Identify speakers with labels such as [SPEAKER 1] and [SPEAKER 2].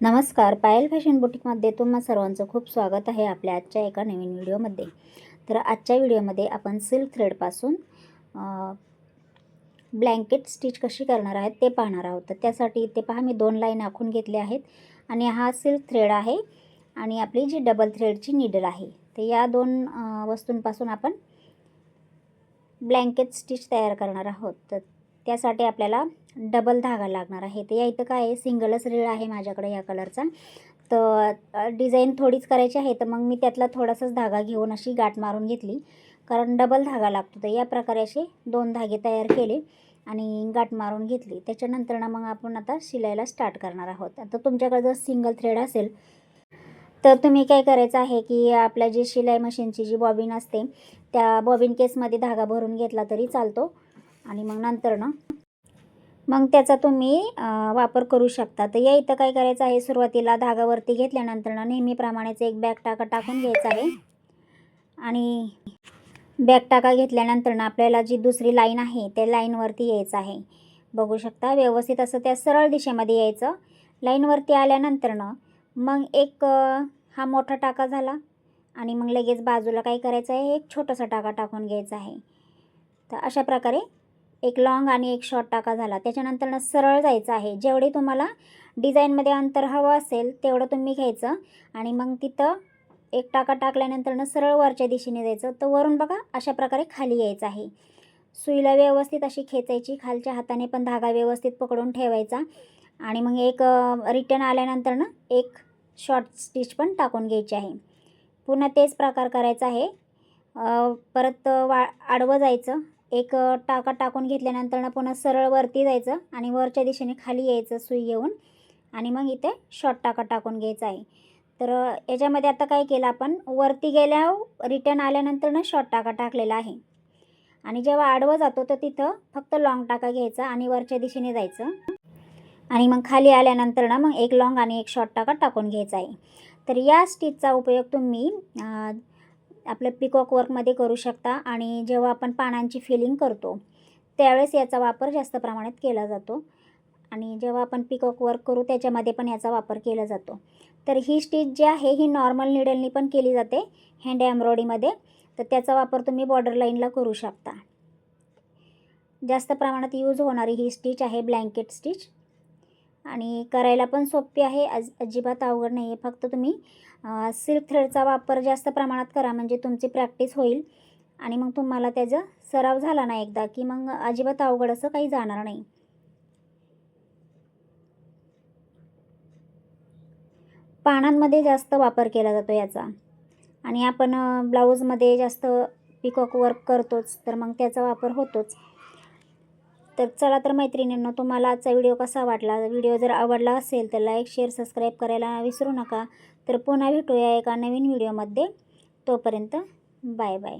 [SPEAKER 1] नमस्कार. पायल फॅशन बुटीकमध्ये तुम्हा सर्वांचं खूप स्वागत आहे आपल्या आजच्या एका नवीन व्हिडिओमध्ये. तर आजच्या व्हिडिओमध्ये आपण सिल्क थ्रेडपासून ब्लँकेट स्टिच कशी करणार आहेत ते पाहणार आहोत. तर त्यासाठी इथे पहा मी दोन लाईन आखून घेतले आहेत आणि हा सिल्क थ्रेड आहे आणि आपली जी डबल थ्रेडची निडल आहे. तर या दोन वस्तूंपासून आपण ब्लँकेट स्टिच तयार करणार आहोत. तर त्यासाठी आपल्याला डबल धागा लागणार आहे. तर या इथं काय आहे? सिंगलच रीळ आहे माझ्याकडे या कलरचा तर डिझाईन थोडीच करायची आहे. तर मग मी त्यातला थोडासाच धागा घेऊन अशी गाठ मारून घेतली. कारण डबल धागा लागतो. तर या प्रकारे असे दोन धागे तयार केले आणि गाठ मारून घेतली. त्याच्यानंतर ना मग आपण आता शिलाईला स्टार्ट करणार आहोत. आता तुमच्याकडे जर सिंगल थ्रेड असेल तर तुम्ही काय करायचं आहे की आपल्या जी शिलाई मशीनची जी बॉबिन असते त्या बॉबिन केसमध्ये धागा भरून घेतला तरी चालतो. आणि मग नंतर ना? मग त्याचा तुम्ही वापर करू शकता. तर या इथं काय करायचं आहे? सुरुवातीला धागावरती घेतल्यानंतर ना नेहमीप्रमाणेच एक बॅग टाका टाकून घ्यायचा आहे. आणि बॅग टाका घेतल्यानंतर ना आपल्याला जी दुसरी लाईन आहे त्या लाईनवरती यायचं आहे. बघू शकता? व्यवस्थित असं त्या सरळ दिशेमध्ये यायचं. लाईनवरती आल्यानंतर ना मग एक हा मोठा टाका झाला. आणि मग लगेच बाजूला काय करायचं आहे? एक छोटासा टाका टाकून घ्यायचा आहे. तर अशा प्रकारे एक लॉंग आणि एक शॉर्ट टाका झाला. त्याच्यानंतरनं सरळ जायचं आहे. जेवढे तुम्हाला डिझाईनमध्ये अंतर हवं असेल तेवढं तुम्ही घ्यायचं. आणि मग तिथं एक टाका टाकल्यानंतरनं सरळ वरच्या दिशेने जायचं. तर वरून बघा अशा प्रकारे खाली यायचं आहे. सुईला व्यवस्थित अशी खेचायची. खालच्या हाताने पण धागा व्यवस्थित पकडून ठेवायचा. आणि मग एक रिटर्न आल्यानंतरनं एक शॉर्ट स्टिच पण टाकून घ्यायची आहे. पुन्हा तेच प्रकार करायचा आहे. परत वा आडवं जायचं. एक टाका टाकून घेतल्यानंतर पुन्हा सरळ वरती जायचं आणि वरच्या दिशेने खाली यायचं सुई घेऊन. आणि मग इथे शॉर्ट टाका टाकून घ्यायचा आहे. तर याच्यामध्ये आता काय केलं आपण? वरती गेल्या रिटर्न आल्यानंतर ना शॉर्ट टाका टाकलेला आहे. आणि जेव्हा आडवं जातो तर तिथं फक्त लॉंग टाका घ्यायचा आणि वरच्या दिशेने जायचं. आणि मग खाली आल्यानंतर ना मग एक लॉंग आणि एक शॉर्ट टाका टाकून घ्यायचा आहे. तर या स्टिचचा उपयोग तुम्ही आपलं पिकॉक वर्कमध्ये करू शकता आणि जेव्हा आपण पानांची फिलिंग करतो त्यावेळेस याचा वापर जास्त प्रमाणात केला जातो. आणि जेव्हा आपण पिकॉक वर्क करू त्याच्यामध्ये पण याचा वापर केला जातो. तर ही स्टिच जी आहे ही नॉर्मल निडलनी पण केली जाते हँड एम्ब्रॉयडरीमध्ये तर त्याचा वापर तुम्ही बॉर्डर लाईनला करू शकता. जास्त प्रमाणात यूज होणारी ही स्टिच आहे ब्लँकेट स्टिच आणि करायला पण सोपी आहे. अज अजिबात अवघड नाही आहे फक्त तुम्ही सिल्क थ्रेडचा वापर जास्त प्रमाणात करा. म्हणजे तुमची प्रॅक्टिस होईल. आणि मग तुम्हाला त्याचा सराव झाला ना एकदा की मग अजिबात अवघड असं काही जाणार नाही. पानांमध्ये जास्त वापर केला जातो याचा. आणि आपण ब्लाऊजमध्ये जास्त पिकॉक वर्क करतोच तर मग त्याचा वापर होतोच. तर चला तर मैत्रिणींनो तुम्हाला आजचा व्हिडिओ कसा वाटला? व्हिडिओ जर आवडला असेल तर लाईक शेअर सबस्क्राईब करायला विसरू नका. तर पुन्हा भेटूया एका नवीन व्हिडिओमध्ये. तोपर्यंत बाय बाय